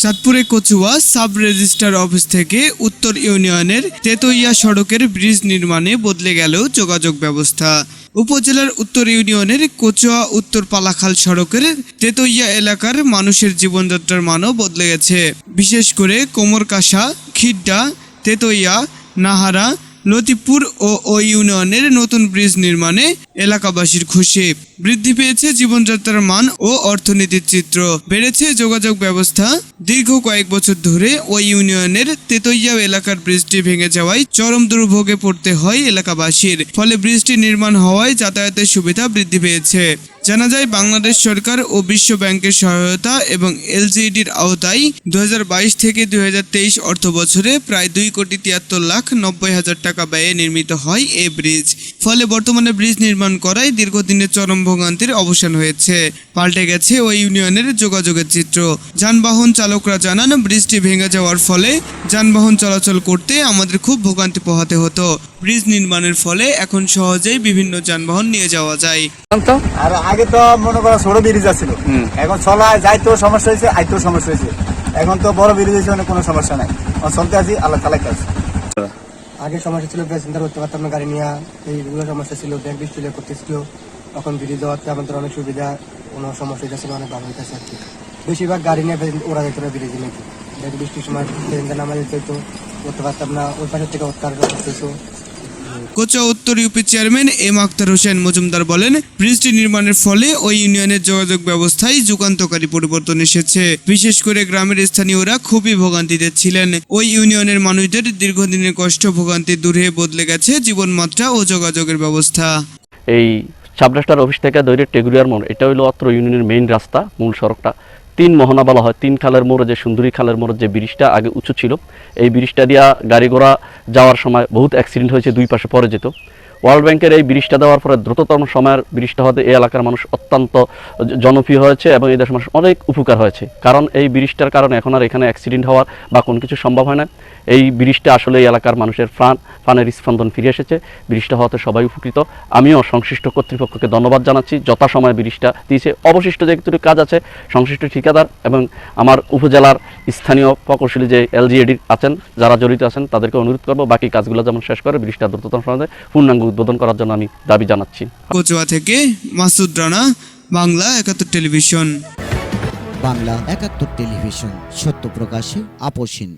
চাঁদপুরে Kachua sub registrar office থেকে উত্তর ইউনিয়নের তেতইয়া সড়কের ব্রিজ নির্মাণে বদলে গেল যোগাযোগ ব্যবস্থা। উপজেলার উত্তর ইউনিয়নের কচুয়া উত্তর পালাখাল সড়কের তেতইয়া এলাকার মানুষের জীবনযাত্রার মানও বদলে গেছে। বিশেষ করে কোমরকাশা খিড্ডা, তেতইয়া, নাহারা লতিপুর ও ওই ইউনিয়নের নতুন ব্রিজ নির্মাণে এলাকাবাসীর খুশি। বৃদ্ধি পেয়েছে জীবনযাত্রার মান ও অর্থনীতির চিত্র। বেড়েছে যোগাযোগ ব্যবস্থা। দীর্ঘ কয়েক বছর ধরে ওই ইউনিয়নের তেতইয়া এলাকার ব্রিজটি ভেঙে যাওয়ায় চরম দুর্ভোগে পড়তে হয় এলাকাবাসীর। ফলে ব্রিজটি নির্মাণ হওয়ায় যাতায়াতের সুবিধা বৃদ্ধি পেয়েছে। জানা যায়, বাংলাদেশ সরকার ও বিশ্ব ব্যাংকের সহায়তা এবং এলজিইডির আওতায় দুই হাজার বাইশ থেকে দুই অর্থ বছরে প্রায় দুই কোটি তিয়াত্তর লাখ নব্বই হাজার টাকা ব্যয়ে নির্মিত হয় এই ব্রিজ। ফলে বর্তমানে ব্রিজ নির্মাণ করায় দীর্ঘদিনের চরম ভোগান্তির অবসান হয়েছে। পাল্টে গেছে ওই ইউনিয়নের যোগাযোগের চিত্র। যানবাহন চালকরা জানান, ব্রিজটি ভেঙে যাওয়ার ফলে যানবাহন চলাচল করতে আমাদের খুব ভোগান্তি পোহাতে হতো। ব্রিজ নির্মাণের ফলে এখন সহজেই বিভিন্ন যানবাহন নিয়ে যাওয়া যায়। আর আগে তো মনে করো ছোট ব্রিজ আছিল। এখন চলা যাইতেও সমস্যা হয়েছে আইতেও সমস্যা হয়েছে। এখন তো বড় ব্রিজ হয়েছে মানে কোনো সমস্যা নাই। চলতে আছি আল্লাহ চালাইতে আছি আগে সমস্যা ছিল প্যাসেঞ্জার করতে পারতাম না গাড়ি নিয়ে। এইগুলো সমস্যা ছিল ব্যাংক ডিস্ট্রিলে করতেছিল। এখন ব্রিজ দেওয়াতে আমাদের অনেক সুবিধা কোনো সমস্যা না, অনেক ভালো হইতেছে আর কি। বেশিরভাগ গাড়ি নিয়ে ওরা যেত না ব্রিজে নাকি। ব্যাংক ডিস্ট্রিক্ট সময় প্যাসেঞ্জার নামা যেতে করতে পারতাম না ওই পাশের থেকে উৎকার করতে হইতো। কোচা উত্তর UP chairman M Akhtar Hossain Majumdar বলেন, ব্রিজটি নির্মাণের ফলে ওই ইউনিয়নের যোগাযোগ ব্যবস্থায় যুগান্তকারী পরিবর্তন এসেছে। বিশেষ করে গ্রামের স্থানীয়রা খুবই ভোগান্তিতে ছিলেন। ওই ইউনিয়নের মানুষদের দীর্ঘদিনের কষ্ট, ভোগান্তি দূরে বদলে গেছে জীবনমাত্রা ও যোগাযোগের ব্যবস্থা। এই সাবরাস্টার অফিস থেকে দৈরের টেগুলিয়ার মোড়, এটা হলো অত্র ইউনিয়নের মেইন রাস্তা, মূল সড়কটা। তিন মোহনা বলা হয়। তিন খালের মোড়ে, যে সুন্দরী খালের মোড়ে, যে ব্রিজটা আগে উঁচু ছিল, এই ব্রিজটা দিয়া গাড়ি ঘোড়া যাওয়ার সময় বহুত অ্যাক্সিডেন্ট হয়েছে, দুই পাশে পড়ে যেত। ওয়ার্ল্ড ব্যাংকের এই ব্রিজটা দেওয়ার পরে দ্রুততম সময়ের ব্রিজটা হতে এই এলাকার মানুষ অত্যন্ত জনপ্রিয় হয়েছে এবং এই দেশের মানুষ অনেক উপকার হয়েছে। কারণ এই ব্রিজটার কারণে এখন আর এখানে অ্যাক্সিডেন্ট হওয়ার বা কোনো কিছু সম্ভব হয় না। এই ব্রিজটা আসলে এই এলাকার মানুষের প্রাণ, প্রাণের স্পন্দন ফিরে এসেছে। ব্রিজটা হওয়াতে সবাই উপকৃত। আমিও সংশ্লিষ্ট কর্তৃপক্ষকে ধন্যবাদ জানাচ্ছি। যথাসময়ে ব্রিজটা দিয়েছে। অবশিষ্ট যে একটু কাজ আছে, সংশ্লিষ্ট ঠিকাদার এবং আমার উপজেলার স্থানীয় প্রকৌশলী যে এলজিএডি আছেন, যারা জড়িত আছেন, তাদেরকে অনুরোধ করব। বাকি কাজগুলো যেমন শেষ করে ব্রিজটা দ্রুততম সময়ে পূর্ণাঙ্গ উদ্বোধন করার জন্য আমি দাবি জানাচ্ছি। কচুয়া থেকে মাসুদ রানা বাংলা একাত্তর টেলিভিশন। বাংলা একাত্তর টেলিভিশন সত্য প্রকাশে আপোষহীন